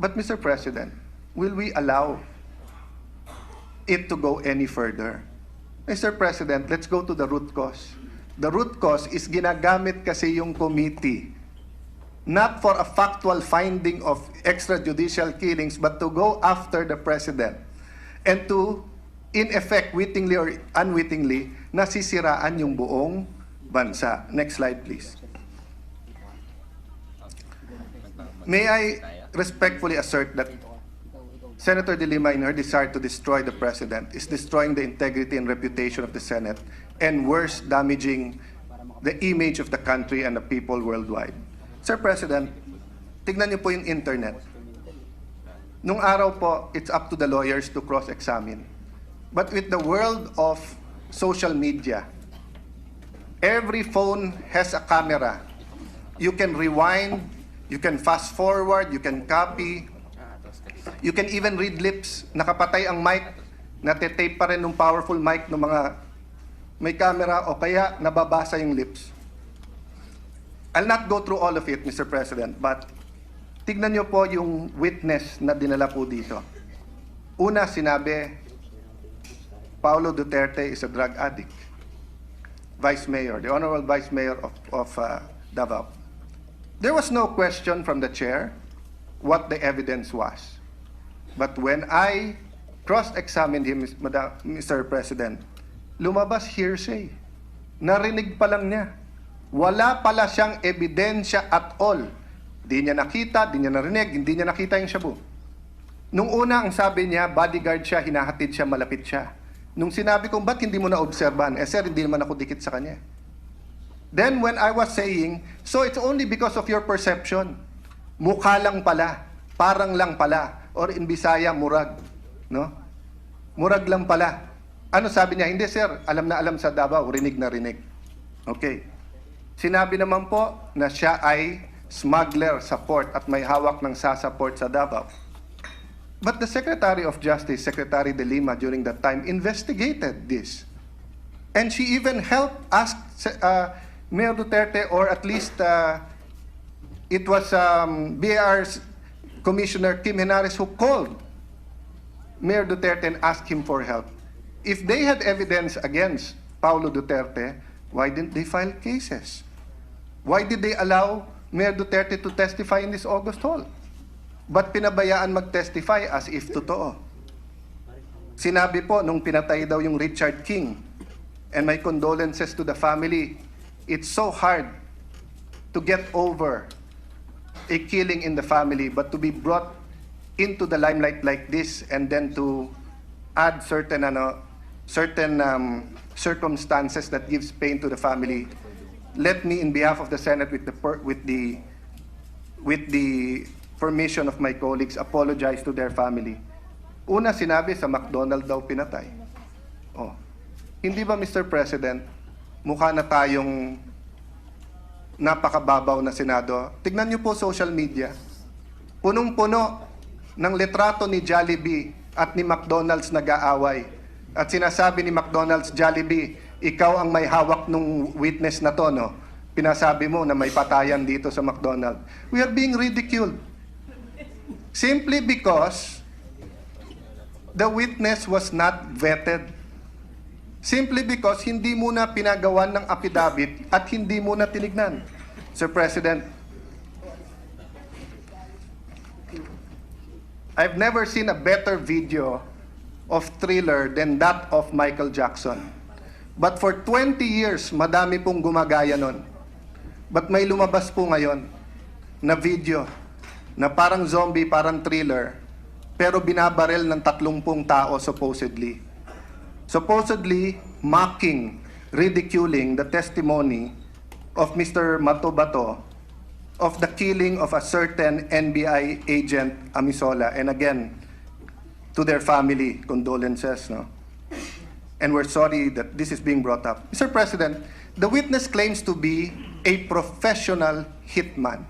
But Mr. President, will we allow it to go any further? Mr. President, let's go to the root cause. The root cause is ginagamit kasi yung committee not for a factual finding of extrajudicial killings, but to go after the president and to, in effect, wittingly or unwittingly, nasisiraan yung buong bansa. Next slide, please. May I respectfully assert that Senator De Lima, in her desire to destroy the president, is destroying the integrity and reputation of the Senate, and worse, damaging the image of the country and the people worldwide. Sir President, tignan niyo po yung internet. Nung araw po, it's up to the lawyers to cross-examine. But with the world of social media, every phone has a camera. You can rewind, you can fast forward, you can copy, You can even read lips. Nakapatay ang mic, natetape pa rin ng powerful mic ng mga may camera o kaya nababasa yung lips. I'll not go through all of it, Mr. President, but tignan niyo po yung witness na dinala po dito. Una, sinabi, Paulo Duterte is a drug addict. Vice Mayor, the Honorable Vice Mayor of, of uh, Davao. There was no question from the chair what the evidence was. But when I cross-examined him, Mr. President, lumabas hearsay. Narinig pa lang niya. Wala pala siyang ebidensya at all. Di niya nakita, di niya narinig, hindi niya nakita yung shabu. Nung una, ang sabi niya, bodyguard siya, hinahatid siya, malapit siya. Nung sinabi kong, ba't hindi mo na-obserban? Eh sir, hindi naman ako dikit sa kanya. Then when I was saying, so it's only because of your perception. Mukha lang pala, parang lang pala, or in Bisaya, murag. No? Murag lang pala. Ano sabi niya? Hindi sir, alam na alam sa Davao, rinig na rinig. Okay. Sinabi naman po na siya ay smuggler sa port at may hawak ng sasa port sa Davao. But the Secretary of Justice, Secretary De Lima, during that time, investigated this. And she even helped ask uh, Mayor Duterte, or at least uh, it was um, BAR's Commissioner Kim Henares who called Mayor Duterte and asked him for help. If they had evidence against Paulo Duterte, why didn't they file cases? Why did they allow Mayor Duterte to testify in this August hall? Ba't pinabayaan mag-testify as if totoo? Sinabi po nung pinatay daw yung Richard King, and my condolences to the family, it's so hard to get over a killing in the family, but to be brought into the limelight like this and then to add certain ano, certain um, circumstances that gives pain to the family. Let me, in behalf of the Senate, with the per- with the with the permission of my colleagues, apologize to their family. Una, sinabi sa McDonald daw pinatay. Oh. Hindi ba, Mr. President, mukha na tayong napakababaw na Senado? Tignan niyo po social media. Punong-puno ng litrato ni Jollibee at ni McDonald's nag-aaway. At sinasabi ni McDonald's, Jollibee, ikaw ang may hawak nung witness na to, no? Pinasabi mo na may patayan dito sa McDonald's. We are being ridiculed. Simply because the witness was not vetted. Simply because hindi muna pinagawan ng affidavit at hindi muna tinignan. Sir President, I've never seen a better video of thriller than that of Michael Jackson. But for 20 years, madami pong gumagaya nun. But may lumabas po ngayon na video na parang zombie, parang thriller, pero binabarel ng 30 tao supposedly. Supposedly mocking, ridiculing the testimony of Mr. Matobato of the killing of a certain NBI agent Amisola. And again, to their family, condolences, no? And we're sorry that this is being brought up. Mr. President, the witness claims to be a professional hitman,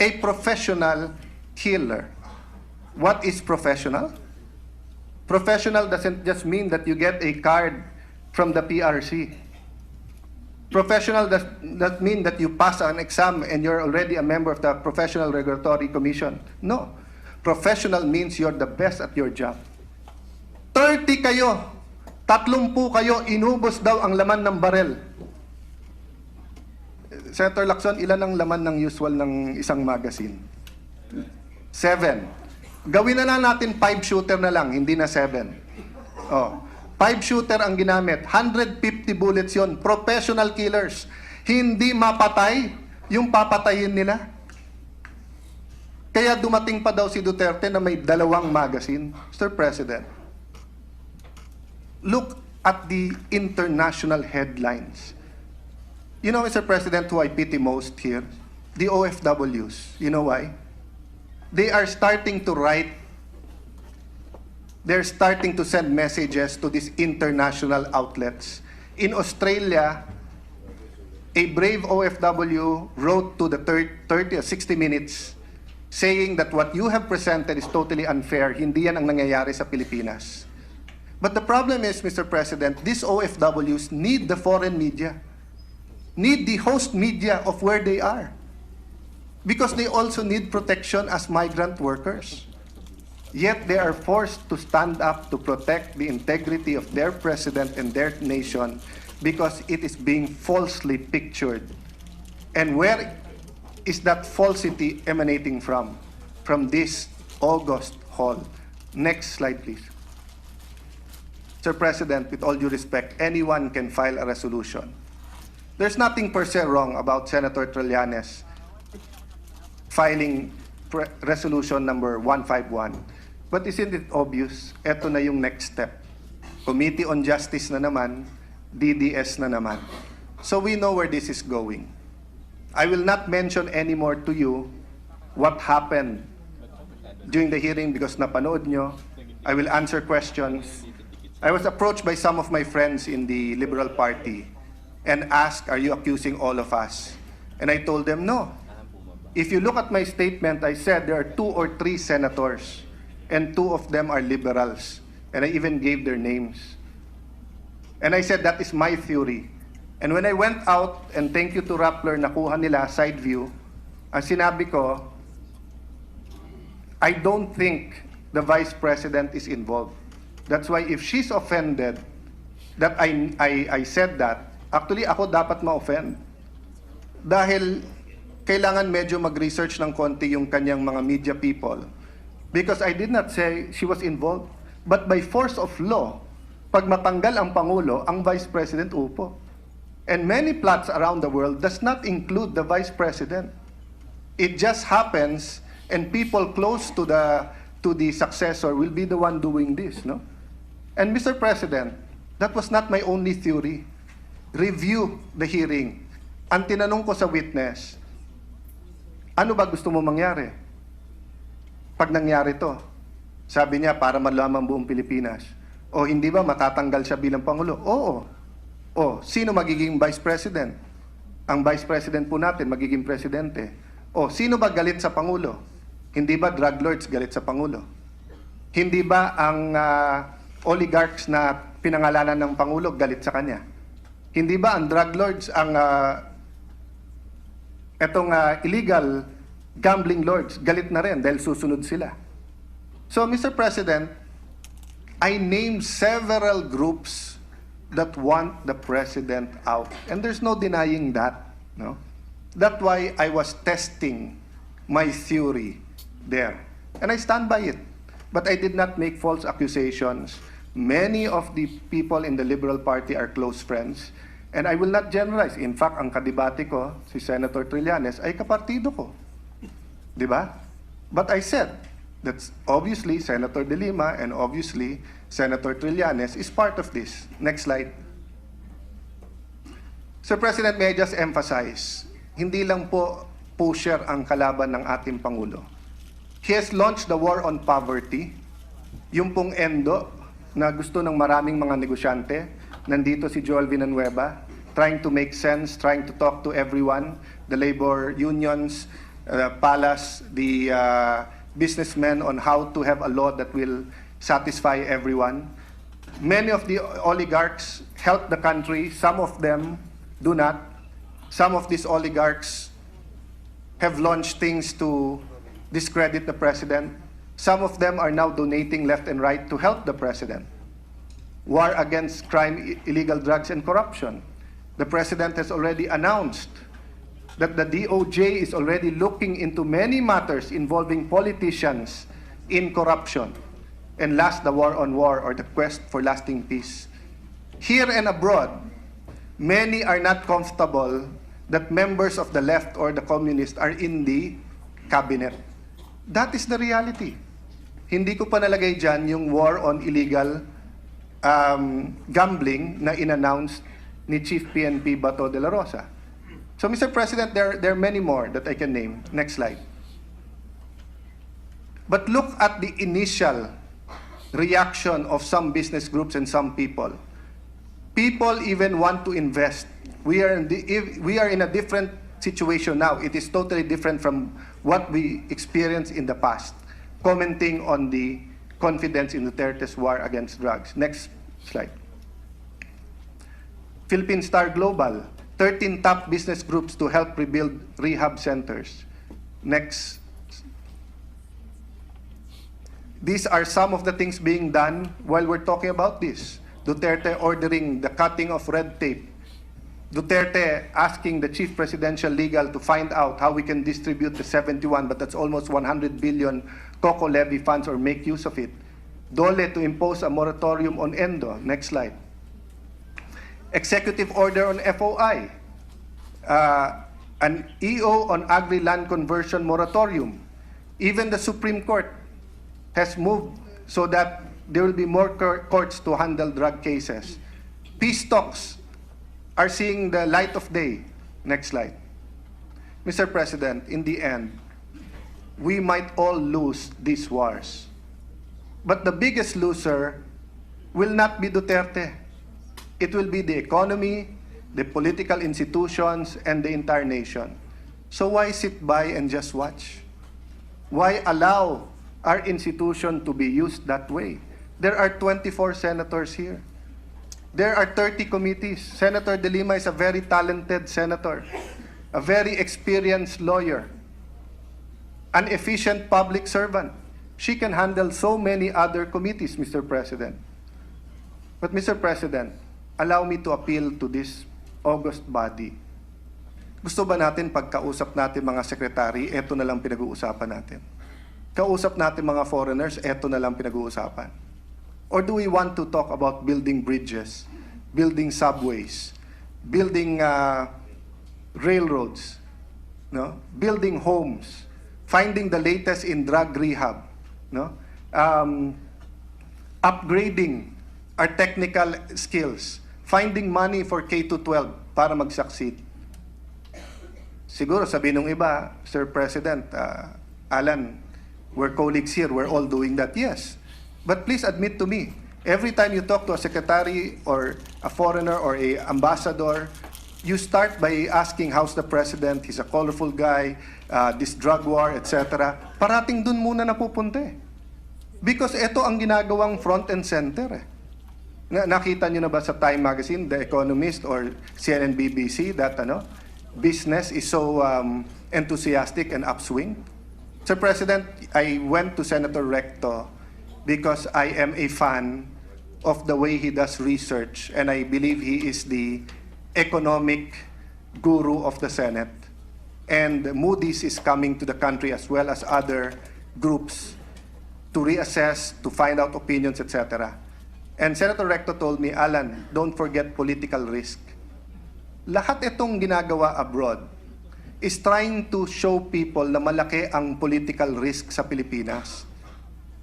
a professional killer. What is professional? Professional doesn't just mean that you get a card from the PRC. Professional does not mean that you pass an exam and you're already a member of the Professional Regulatory Commission. No. Professional means you're the best at your job. 30 kayo, 30 kayo, inubos daw ang laman ng barel. Senator Lacson, ilan ang laman ng usual ng isang magazine? Seven. Gawin na lang natin five shooter na lang, hindi na seven. Oh. Five shooter ang ginamit. 150 bullets yon. Professional killers. Hindi mapatay yung papatayin nila. Kaya dumating pa daw si Duterte na may dalawang magazine. Mr. President, look at the international headlines. You know, Mr. President, who I pity most here? The OFWs. You know why? They are starting to write, they're starting to send messages to these international outlets. In Australia, a brave OFW wrote to the thir- 30 or 60 minutes saying that what you have presented is totally unfair. Hindi yan ang nangyayari sa Pilipinas. But the problem is, Mr. President, these OFWs need the foreign media, need the host media of where they are, because they also need protection as migrant workers. Yet they are forced to stand up to protect the integrity of their president and their nation because it is being falsely pictured. And where is that falsity emanating from? From this August Hall. Next slide, please. Sir President, with all due respect, anyone can file a resolution. There's nothing per se wrong about Senator Trillanes filing resolution number 151. But isn't it obvious? Ito na yung next step. Committee on Justice na naman, DDS na naman. So we know where this is going. I will not mention anymore to you what happened during the hearing because napanood nyo. I will answer questions. I was approached by some of my friends in the Liberal Party and asked, are you accusing all of us? And I told them, no. If you look at my statement, I said there are two or three senators, and two of them are liberals. And I even gave their names. And I said, that is my theory. And when I went out, and thank you to Rappler, nakuha nila side view, ang sinabi ko, I don't think the Vice President is involved. That's why if she's offended that I, I, I said that, actually ako dapat ma-offend. Dahil kailangan medyo mag-research ng konti yung kanyang mga media people. Because I did not say she was involved. But by force of law, pag matanggal ang Pangulo, ang Vice President upo. And many plots around the world does not include the Vice President. It just happens and people close to the to the successor will be the one doing this, no? And Mr. President, that was not my only theory. Review the hearing. Ang tinanong ko sa witness, ano ba gusto mo mangyari? Pag nangyari to, sabi niya para malaman buong Pilipinas. O hindi ba matatanggal siya bilang Pangulo? Oo. O, sino magiging Vice President? Ang Vice President po natin magiging Presidente. O, sino ba galit sa Pangulo? Hindi ba drug lords galit sa Pangulo? Hindi ba ang ah, oligarchs na pinangalanan ng Pangulo galit sa kanya? Hindi ba ang drug lords ang ah, etong ah, illegal gambling lords galit na rin dahil susunod sila? So, Mr. President, I named several groups that want the president out. And there's no denying that. No? That's why I was testing my theory there. And I stand by it. But I did not make false accusations. Many of the people in the Liberal Party are close friends. And I will not generalize. In fact, ang kadibate ko, si Senator Trillanes, ay kapartido ko. Di ba? But I said that obviously Senator De Lima and obviously Senator Trillanes is part of this. Next slide. Sir President, may I just emphasize, hindi lang po pusher ang kalaban ng ating Pangulo. He has launched the war on poverty. Yung pong endo na gusto ng maraming mga negosyante. Nandito si Joel Villanueva, trying to make sense, trying to talk to everyone, the labor unions, uh, Palas, the uh, businessmen on how to have a law that will satisfy everyone. Many of the oligarchs help the country, some of them do not. Some of these oligarchs have launched things to discredit the president. Some of them are now donating left and right to help the president. War against crime, illegal drugs, and corruption. The president has already announced that the DOJ is already looking into many matters involving politicians in corruption. And last, the war on war or the quest for lasting peace. Here and abroad, many are not comfortable that members of the left or the communists are in the cabinet. That is the reality. Hindi ko pa nalagay dyan yung war on illegal um, gambling na in-announce ni Chief PNP Bato de la Rosa. So, Mr. President, there, there are many more that I can name. Next slide. But look at the initial reaction of some business groups and some people. People even want to invest. We are in, the, we are in a different situation now. It is totally different from what we experienced in the past. Commenting on the confidence in Duterte's war against drugs. Next slide. Philippine Star Global, 13 top business groups to help rebuild rehab centers. Next. These are some of the things being done while we're talking about this. Duterte ordering the cutting of red tape. Duterte asking the chief presidential legal to find out how we can distribute the 71, but that's almost 100 billion COCO levy funds or make use of it. Dole to impose a moratorium on ENDO. Next slide executive order on FOI, uh, an EO on agri-land conversion moratorium. Even the Supreme Court has moved so that there will be more cour- courts to handle drug cases. Peace talks are seeing the light of day. Next slide. Mr. President, in the end, we might all lose these wars. But the biggest loser will not be Duterte. It will be the economy, the political institutions, and the entire nation. So why sit by and just watch? Why allow our institution to be used that way? There are 24 senators here. There are 30 committees. Senator De Lima is a very talented senator, a very experienced lawyer, an efficient public servant. She can handle so many other committees, Mr. President. But Mr. President, allow me to appeal to this August body. Gusto ba natin pagkausap natin mga sekretary, eto na lang pinag-uusapan natin? Kausap natin mga foreigners, eto na lang pinag-uusapan? Or do we want to talk about building bridges, building subways, building uh, railroads, no? building homes, finding the latest in drug rehab, no? um, upgrading our technical skills, finding money for K-12 para mag-succeed. Siguro sabi nung iba, Sir President, uh, Alan, we're colleagues here, we're all doing that. Yes. But please admit to me, every time you talk to a secretary or a foreigner or a ambassador, you start by asking how's the president, he's a colorful guy, uh, this drug war, etc. Parating dun muna napupunta eh. Because ito ang ginagawang front and center eh. Na, nakita nyo na ba sa Time Magazine, The Economist or CNN BBC that ano, business is so um, enthusiastic and upswing? Sir President, I went to Senator Recto because I am a fan of the way he does research and I believe he is the economic guru of the Senate. And Moody's is coming to the country as well as other groups to reassess, to find out opinions, etc. And Senator Recto told me, Alan, don't forget political risk. Lahat itong ginagawa abroad is trying to show people na malaki ang political risk sa Pilipinas.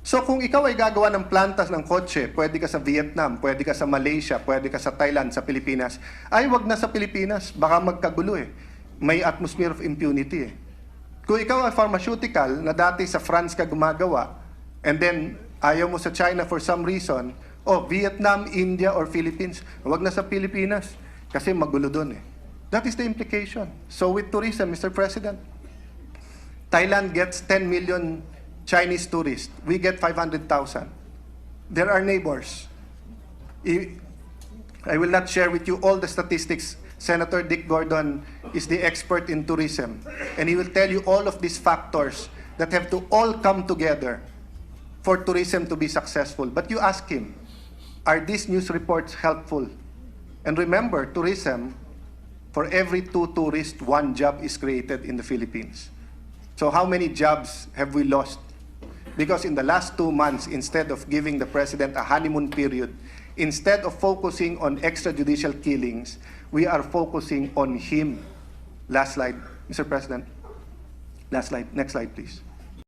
So kung ikaw ay gagawa ng plantas ng kotse, pwede ka sa Vietnam, pwede ka sa Malaysia, pwede ka sa Thailand, sa Pilipinas, ay wag na sa Pilipinas, baka magkagulo eh. May atmosphere of impunity eh. Kung ikaw ay pharmaceutical na dati sa France ka gumagawa, and then ayaw mo sa China for some reason, o Vietnam, India, or Philippines, wag na sa Pilipinas kasi magulo doon eh. That is the implication. So with tourism, Mr. President, Thailand gets 10 million Chinese tourists. We get 500,000. There are neighbors. I will not share with you all the statistics. Senator Dick Gordon is the expert in tourism, and he will tell you all of these factors that have to all come together for tourism to be successful. But you ask him, are these news reports helpful? And remember, tourism, for every two tourists, one job is created in the Philippines. So how many jobs have we lost? Because in the last two months, instead of giving the president a honeymoon period, instead of focusing on extrajudicial killings, we are focusing on him. Last slide, Mr. President. Last slide. Next slide, please.